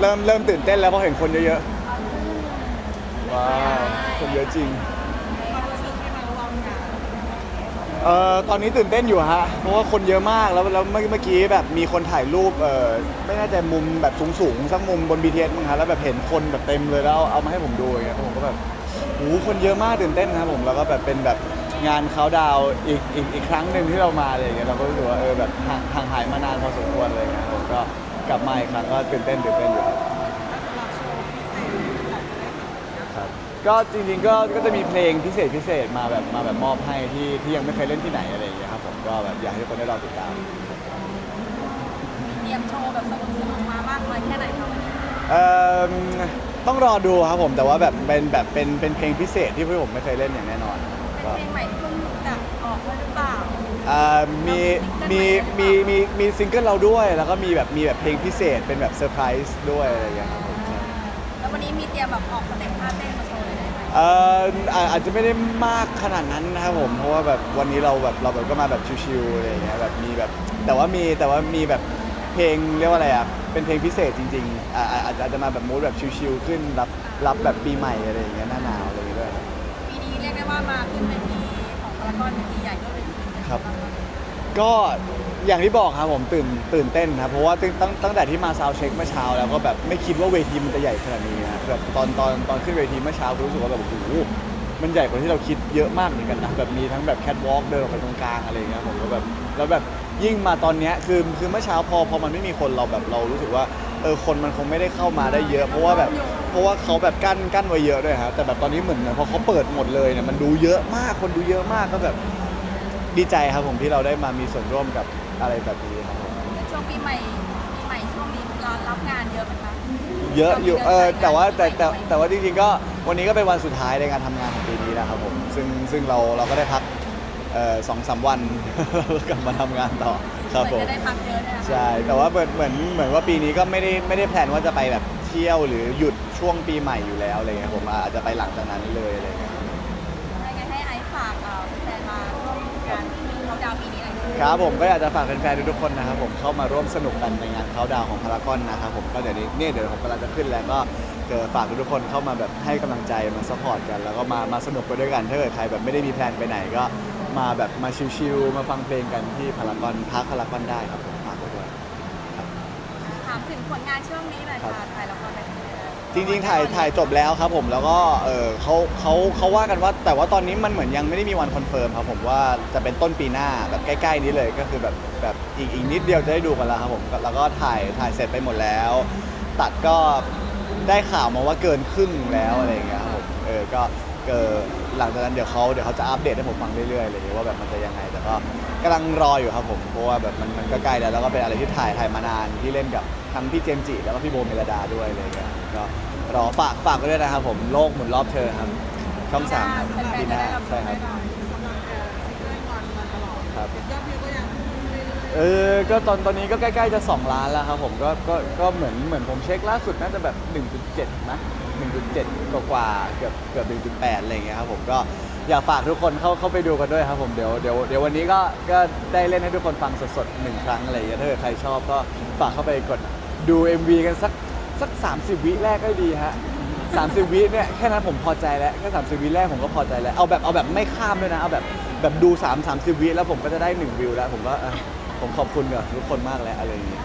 เริ่มเริ่มตื่นเต้นแล้วเพราะเห็นคนเยอะๆว้าวคนเยอะจริงความรู้สึกที่มาร่วมงานเอ่อตอนนี้ตื่นเต้นอยู่ฮะเพราะว่าคนเยอะมากแล้วแล้วเมื่อเมื่อกี้แบบมีคนถ่ายรูปเอ่อไม่แน่ใจมุมแบบสูงๆสักมุมบน BTS มั้งฮะแล้วแบบเห็นคนแบบเต็มเลยแล้วเอามาให้ผมดูอย่างเงี้ยผมก็แบบโอ้โหคนเยอะมากตื่นเต้นนะครับผมแล้วก็แบบเป็นแบบงานเขาดาวน์อีกอีกอีกครั้งหนึ่งที่เรามาอะไรอย่างเงี้ยเราก็รู้สึกว่าเออแบบห่างห่างหายมานานพอสมควรเลยนะครับผมก็ กลับมาอีกครั้งก็ตื่นเต้นตื่นเต้นอยู่ครับแล้วสำหรับโชว์พิเศษอยากจะได้เห็นนะคะครับก็จริงๆก็ก็จะมีเพลงพิเศษพิเศษมาแบบมาแบบมอบให้ที่ที่ยังไม่เคยเล่นที่ไหนอะไรอย่างเงี้ยครับผมก็แบบอยากให้ทุกคนได้รอติดตามเตรียมโชว์แบบสนุกสนุกมามากน้อยแค่ไหนคะวันนี้เอ่อต้องรอดูครับผมแต่ว่าแบบเป็นแบบเป็นเป็นเพลงพิเศษที่พวกผมไม่เคยเล่นอย่างแน่นอนเป็นก็ เพลงใหม่ที่เพิ่งจะออกมาหรือเป ล่าเอ่อมีมีมีมีมีซิงเกิลเราด้วย แล้วก็มีแบบมีแบบเพลงพิเศษเป็นแบบเซอร์ไพรส์ด้วยอะไรอย่างเงี้ยครับผมใช่แล้ววันนี้มีเตรียมแบบออกสเต็ปท่าเต้นมาโชว์เลยไหมเอ่ออ่าอาจจะไม่ได้มากขนาดนั้นนะครับผม เพราะว่าแบบวันนี้เราแบบเราแบบก็มาแบบชิวๆอะไรอย่างเงี้ยแบบมีแบบแต่ว่ามีแต่ว่ามีแบบเพลงเรียกว่าอะไรอะเป็นเพลงพิเศษจริงๆอ่าอ่าอาจจะอาจจะมาแบบมูดแบบชิวๆขึ้นรับรับแบบปีใหม่อะไรอย่างเงี้ยหน้าหนาวอะไรอย่างเงี้ยด้วยครับ ปีนี้เรียกได้ว่ามาขึ้นเวทีของพารากอนเวทีใหญ่ด้วยเวทีหนึ่ง ครับ ก็อย่างที่บอกครับผมตื่นตื่นเต้นครับเพราะว่าตั้งตั้งตั้งแต่ที่มาซาวเช็คเมื่อเช้าแล้วก็แบบไม่คิดว่าเวทีมันจะใหญ่ขนาดนี้นะแบบตอนตอนตอนขึ้นเวทีเมื่อเช้าก็รู้สึกว่าแบบโอ้โหมันใหญ่กว่าที่เราคิดเยอะมากเหมือนกันนะแบบมีทั้งแบบแคทวอล์กเดินออกไปตรงกลางอะไรอย่างเงี้ยผมก็แบบแล้วแบบยิ่งมาตอนเนี้ยคือคือเมื่อเช้าพอพอมันไม่มีคนเราแบบเรารู้สึกว่าเออคนมันคงไม่ได้เข้ามาได้เยอะ เพราะว่าแบบเพราะว่าเขาแบบกั้นกั้นไว้เยอะด้วยฮะแต่แบบตอนนี้เหมือนพอเขาเปิดหมดเลยเนี่ยมันดูเยอะมากคนดูเยอะมากก็แบบ ดีใจครับผมที่เราได้มามีส่วนร่วมกับอะไรแบบนี้ครับผมในช่วงปีใหม่ปีใหม่ช่วงนี้เรารับงานเยอะไหมคะเยอะอยู่เออแต่ว่าแต่แต่ไม่แต่ว่าจริงๆก็วันนี้ก็เป็นวันสุดท้ายในการทำงานของปีนี้นะครับผมซึ่งซึ่งเราเราก็ได้พักเอ่อสองสามวัน กลับมาทำงานต่อครับเหผมือนม จะได้พักเยอะเนี่ยนะคะใช่ แต่ว่าเหมือนเหมือนเหมือนว่าปีนี้ก็ไม่ได้ไม่ได้แพลนว่าจะไปแบบเที่ยวหรือหยุดช่วงปีใหม่อยู่แล้วอะไรเงี้ยผมอาจจะไปหลังจากนั้นเลยอะไรเงี้ย ครับผมก็อยากจะฝากแฟนๆทุกๆคนนะครับผมเข้ามาร่วมสนุกกันในงานเขาดาวของพารากอนนะครับผมก็เดี๋ยวนี้เนี่ยเดี๋ยวผมกำลังจะขึ้นแล้วก็เออฝากทุกๆคนเข้ามาแบบให้กำลังใจมาซัพพอร์ตกัน แล้วก็มามาสนุกไปด้วยกันถ้าเกิดใครแบบไม่ได้มีแพลนไปไหนก็มาแบบมาชิลๆมาฟังเพลงกันที่พารากอนพักพารากอนได้ครับผมฝากไว้ด้วย ถามถึงผลงานช่วงนี้หน่อยค่ะถ่ายละครไปถึงไหนแล้ว จริงๆถ่ายถ่ายจบแล้วครับผมแล้วก็เออเขาเขาเขาว่ากันว่าแต่ว่าตอนนี้มันเหมือนยังไม่ได้มีวันคอนเฟิร์มครับผมว่าจะเป็นต้นปีหน้าแบบใกล้ๆนี้เลยก็คือแบบแบบอีกอีกนิดเดียวจะได้ดูกันแล้วครับผมแล้วก็ถ่ายถ่ายเสร็จไปหมดแล้ว ตัดก็ได้ข่าวมาว่าเกินครึ่งแล้วอะไรอย่างเงี้ยครับผมเออก็เกิดหลังจากนั้นเดี๋ยวเขาเดี๋ยวเขาจะอัปเดตให้ผมฟังเรื่อยๆอะไรอย่างเงี้ยว่าแบบมันจะยังไงแต่ก็กำลังรออยู่ครับผมเพราะว่าแบบมันมันก็ใกล้แล้วแล้วก็เป็นอะไรที่ถ่ายถ่ายมานานที่เล่นกับ ทั้งพี่เจมส์จิแล้วก็พี่โบเมลดาด้วยอะไรอย่างเงี้ยก็รอฝากฝากไว้ด้วยนะครับผมโลกหมุนรอบเธอครับช่องสามครับปีหน้าใช่ครับ ครับเอยๆเออ ก็ตอนตอนนี้ก็ใกล้ๆจะ 2 ล้านแล้วครับผม ก็ ก็ ก็เหมือน เหมือนผมเช็คล่าสุดน่าจะแบบ 1.7นะ1.7 กว่ากว่าๆเกือบ เกือบ 1.8 อะไรอย่างเงี้ยครับผม ก็อยากฝากทุกคนเข้า เข้าไปดูกันด้วยครับผม เดี๋ยว เดี๋ยว เดี๋ยววันนี้ก็ ก็ได้เล่นให้ทุกคนฟังสดๆหนึ่งครั้งอะไรอย่างเงี้ยถ้าเกิดใครชอบก็ฝากเข้าไปกด ดู MV กันสักสัก 30 วิแรกก็ดีฮะ30 วิเนี่ยแค่นั้นผมพอใจแล้วแค่30 วิแรกผมก็พอใจแล้ว เอาแบบเอาแบบไม่ข้ามด้วยนะ เอาแบบแบบดู 3 30 วิแล้วผมก็จะได้ 1 วิวแล้ว ผมก็เออผมขอบคุณกับทุกคนมากแล้วอะไรอย่างเงี้ย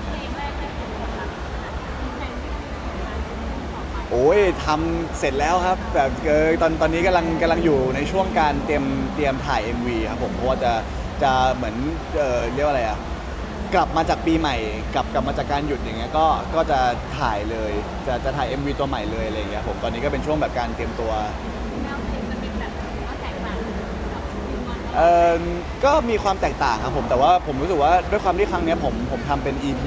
โอ้ยทำเสร็จแล้วครับแบบเออตอนตอนนี้กำลังกำลังอยู่ในช่วงการเตรียมเตรียมถ่าย MV ครับผมเพราะว่าจะจะเหมือนเออเรียกว่าอะไรอะ กลับมาจากปีใหม่กลับกลับมาจากการหยุดอย่างเงี้ยก็ก็จะถ่ายเลย จะจะถ่าย MV ตัวใหม่เลยอะไรอย่างเงี้ยผมตอนนี้ก็เป็นช่วงแบบการเตรียมตัวเออก็มีความแตกต่างครับผมแต่ว่าผมรู้สึกว่าด้วยความที่ครั้งเนี้ยผมผมทำเป็น EP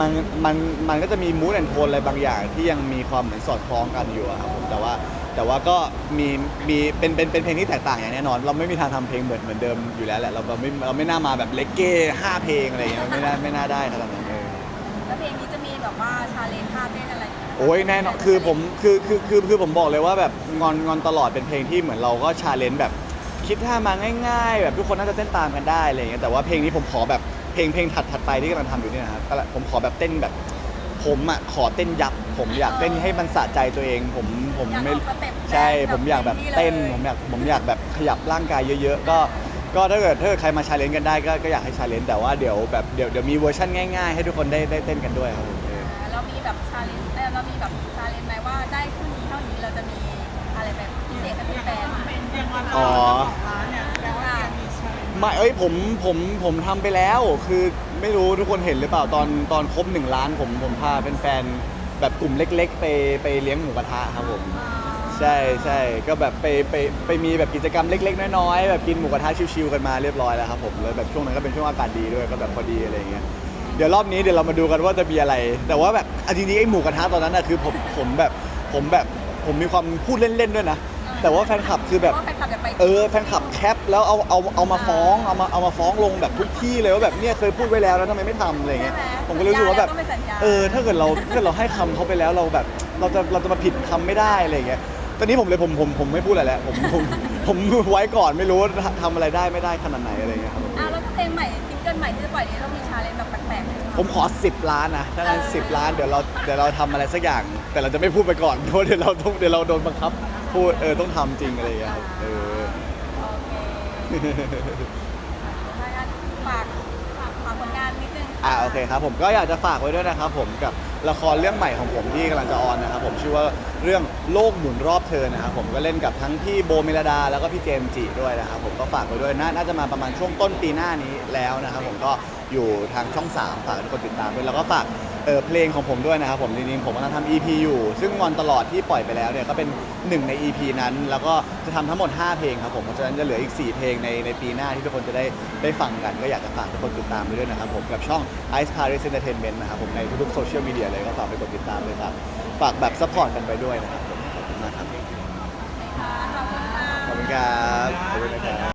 มันมันมันก็จะมีมูดแอนโทนอะไรบางอย่างที่ยังมีความเหมือนสอดคล้องกันอยู่อะครับผมแต่ว่าแต่ว่าก็มีมีเป็นเป็นเป็นเพลงที่แตกต่างอย่างแน่นอน เราไม่มีทางทำเพลงเหมือนเหมือนเดิมอยู่แล้วแหละเราเราไม่เราไม่น่ามาแบบเล็กเก้ห้าเพลงอะไรอย่างเงี้ยไม่น่าไม่น่าได้ขนาดนั้นเลย แล้วเพลงนี้จะมีแบบว่าชาเลนจ์ท่าเต้นอะไรโอ้ยแน่นอนคือผมคือคือคือคือผมบอกเลยว่าแบบงอนงอนตลอดเป็นเพลงที่เหมือนเราก็ชาเลนจ์แบบ คิดท่ามาง่าย ๆ แบบทุกคนน่าจะเต้นตามกันได้อะไรอย่างเงี้ยแต่ว่าเพลงนี้ผมขอแบบเพลงเพลงถัดถัดไปที่กำลังทำอยู่เนี่ยนะครับก็ผมขอแบบเต้นแบบ ผมอะขอเต้นยับ ผมอยากเต้นให้มันสะใจตัวเอง ผมผมอยากไม่ออกสเต็ปใช่ แบบผมอยากแบบต็มที่เต้นลยผมอยากผมอยากแบบขยับร่างกายเยอะ ๆ ก็ก็ถ้าเกิดถ้าเกิดใครมาชาเลนจ์กันได้ก็ก็อยากให้ชาเลนจ์แต่ว่าเดี๋ยวแบบเดี๋ยวเดี๋ยวมีเวอร์ชันง่ายๆ ให้ทุกคนได้ได้เต้นกันด้วยครับผมเอออ่าเรามีแบบชาเลนจ์เรามีแบบชาเลนจ์ไหมว่าได้เท่านี้เท่านี้เราจะมีอะไรแบบพิเศษให้แฟนๆ อย่างวันอ๋อร้านเนี่ยแสดงว่าแกมีชาเลนจ์ไม่เอ้ยผมผมผมทำไปแล้ว คือไม่รู้ทุกคนเห็นหรือเปล่าตอนตอนครบหนึ่งล้าน ผมผมพาแฟนๆแบบกลุ่มเล็ก ๆ ไปไปเลี้ยงหมูกระทะครับผม ใช่ใช่ก็แบบไปไปไปมีแบบกิจกรรมเล็ก ๆ น้อยๆแบบกินหมูกระทะชิวๆกันมาเรียบร้อยแล้วครับผมแล้วแบบช่วงนั้นก็เป็นช่วงอากาศดีด้วยก็แบบพอดีอะไรอย่างเงี้ยเดี๋ยวรอบนี้เดี๋ยวเรามาดูกันว่าจะมีอะไร แต่ว่าแบบอะจริงๆไอ้หมูกระทะตอนนั้นนะคือผมผมแบบผมแบบผมมีความพูดเล่นๆด้วยนะ แต่ว่าแฟนคลับคือแบบ ว่าแฟนคลับอยากไปเออแฟนคลับแคปแล้วเอาเอาเอามาฟ้องเอามาเอามาฟ้องลงแบบทุกที่เลยว่าแบบเนี่ยเคยพูดไว้แล้วแล้วทำไมไม่ทำอะไรเงี้ยใช่ไหมผมก็รู้สึกว่าแบบสัญญาต้องเป็นสัญญาเออถ้าเกิดเราถ้าเกิดเราให้คำเขาไปแล้วเราแบบเราจะเราจะมาผิดคำไม่ได้อะไรเงี้ยตอนนี้ผมเลยผมผมผมไม่พูดอะไรแล้วผมผมผมไว้ก่อนไม่รู้ว่าทำอะไรได้ไม่ได้ขนาดไหนอะไรเงี้ยครับอะแล้วก็เพลงใหม่ซิงเกิลใหม่ที่จะปล่อยนี้เรามีชาเลนจ์แบบแปลกๆไหมผมขอ 10 ล้านนะถ้างั้น10 ล้านเดี๋ยวเราเดี๋ยวเราทำอะไรสักอย่าง แต่เราจะไม่พูดไปก่อนเพราะเดี๋ยวเราต้องเดี๋ยวเราโดนบังคับ พูดเออต้องทำจริงอะไรเงี้ยครับเออโอเคถ้างั้นฝากฝากฝากผลงานนิดนึงอ่าโอเคครับผมก็อยากจะฝากไว้ด้วยนะครับผมกับละครเรื่องใหม่ของผมที่กำลังจะออนนะครับผมชื่อว่าเรื่องโลกหมุนรอบเธอนะครับผมก็เล่นกับทั้งพี่โบเมลดา แล้วก็พี่เจมส์จิด้วยนะครับผมก็ฝากไว้ด้วยนาน่าจะมาประมาณช่วงต้นปีหน้านี้แล้วนะครับผมก็อยู่ทางช่อง 3 ฝากให้ทุกคนติดตามด้วยแล้วก็ฝาก เออเพลงของผมด้วยนะครับผมจริงๆผมกำลังทำ EP อยู่ ซึ่งวันตลอดที่ปล่อยไปแล้วเนี่ยก็เป็นหนึ่งใน EP นั้น แล้วก็จะทำทั้งหมด 5 เพลงครับผมเพราะฉะนั้นจะเหลืออีก 4 เพลงในในปีหน้าที่ทุกคนจะได้ได้ฟังกัน ก็อยากจะฝากทุกคนติดตามไปด้วยนะครับผมกับช่อง Ice Paris Entertainment นะครับผมในทุกๆโซเชียลมีเดียเลยก็ฝากไปกดติดตามเลยครับฝากแบบซัพพอร์ตกันไปด้วยนะครับผมขอบคุณมากครับค่ะขอบคุณค่ะขอบคุณครับขอบคุณนะครับ